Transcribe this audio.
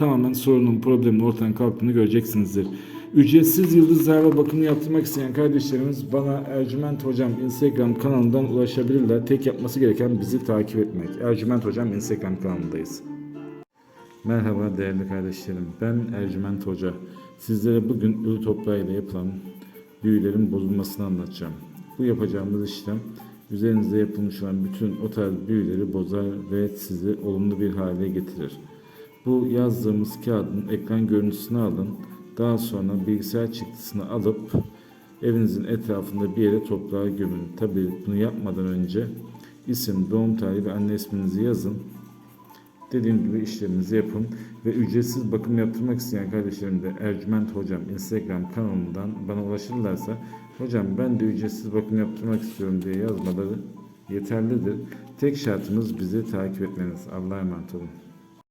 tamamen sorunun, problemin ortadan kalktığını göreceksinizdir. Ücretsiz yıldız zarfa bakımı yaptırmak isteyen kardeşlerimiz bana Ercüment Hocam Instagram kanalından ulaşabilirler. Tek yapması gereken bizi takip etmek. Ercüment Hocam Instagram kanalındayız. Merhaba değerli kardeşlerim. Ben Ercüment Hoca. Sizlere bugün ölü toprağıyla yapılan büyülerin bozulmasını anlatacağım. Bu yapacağımız işlem üzerinizde yapılmış olan bütün o tarz büyüleri bozar ve sizi olumlu bir hale getirir. Bu yazdığımız kağıdın ekran görüntüsünü alın. Daha sonra bilgisayar çıktısını alıp evinizin etrafında bir yere toprağa gömün. Tabii bunu yapmadan önce isim, doğum tarihi ve anne isminizi yazın. Dediğim gibi işleminizi yapın ve ücretsiz bakım yaptırmak isteyen kardeşlerim de Ercüment Hocam Instagram kanalından bana ulaşırlarsa hocam ben de ücretsiz bakım yaptırmak istiyorum diye yazmaları yeterlidir. Tek şartımız bizi takip etmeniz. Allah'a emanet olun.